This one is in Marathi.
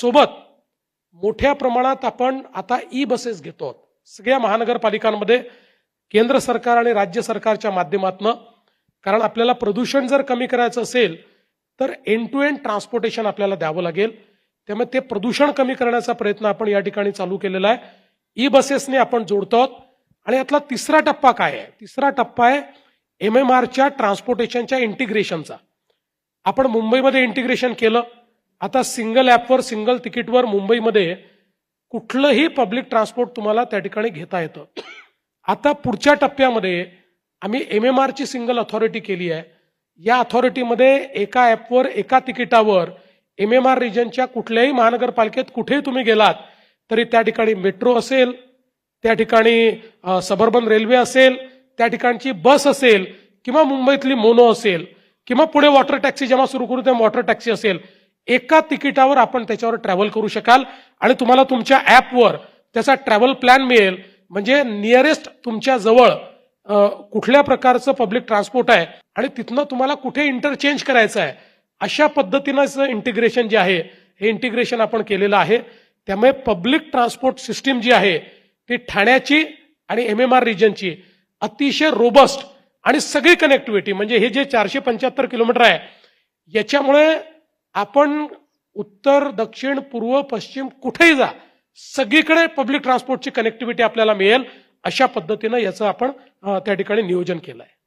सोबत मोठ्या प्रमाणात आपण आता ई बसेस घेतो. आहोत. सगळ्या महानगरपालिकांमध्ये केंद्र सरकार आणि राज्य सरकारच्या माध्यमातून कारण आपल्याला प्रदूषण जर कमी करायचं असेल तर एंड टू एंड ट्रान्सपोर्टेशन आपल्याला द्यावं लागेल. त्यामुळे ते प्रदूषण कमी करण्याचा प्रयत्न आपण या ठिकाणी चालू केलेला आहे. ई बसेसने आपण जोडतो आहोत. आणि यातला तिसरा टप्पा काय आहे? तिसरा टप्पा आहे एम एम आरच्या ट्रान्सपोर्टेशनच्या इंटिग्रेशनचा आपण मुंबईमध्ये इंटिग्रेशन केलं. आता सिंगल ॲपवर सिंगल तिकीटवर मुंबईमध्ये कुठलंही पब्लिक ट्रान्सपोर्ट तुम्हाला त्या ठिकाणी घेता येतं. आता पुढच्या टप्प्यामध्ये आम्ही एम एम आरची सिंगल अथॉरिटी केली आहे. या अथॉरिटीमध्ये एका ॲपवर एका तिकिटावर एम एम आर रिजनच्या कुठल्याही महानगरपालिकेत कुठेही तुम्ही गेलात तरी त्या ठिकाणी मेट्रो असेल त्या ठिकाणी सबर्बन रेल्वे असेल त्या ठिकाणची बस असेल किंवा मुंबईतली मोनो असेल किंवा पुढे वॉटर टॅक्सी जेव्हा सुरू करू तेव्हा वॉटर टॅक्सी असेल एका तिकिटावर आपण त्याच्यावर ट्रॅव्हल करू शकाल. आणि तुम्हाला तुमच्या ॲपवर त्याचा ट्रॅव्हल प्लॅन मिळेल. म्हणजे नियरेस्ट तुमच्या जवळ कुठल्या प्रकारचं पब्लिक ट्रान्सपोर्ट आहे आणि तिथनं तुम्हाला कुठे इंटरचेंज करायचं आहे अशा पद्धतीनं इंटिग्रेशन जे आहे हे इंटिग्रेशन आपण केलेलं आहे. त्यामुळे पब्लिक ट्रान्सपोर्ट सिस्टीम जी आहे ती ठाण्याची आणि एम एम आर रिजनची अतिशय रोबस्ट आणि सगळी कनेक्टिव्हिटी म्हणजे हे जे चारशे पंच्याहत्तर किलोमीटर आहे याच्यामुळे आपण उत्तर दक्षिण पूर्व पश्चिम कुठेही जा सगळीकडे पब्लिक ट्रान्सपोर्टची कनेक्टिव्हिटी आपल्याला मिळेल अशा पद्धतीनं याचं आपण त्या ठिकाणी नियोजन केलं आहे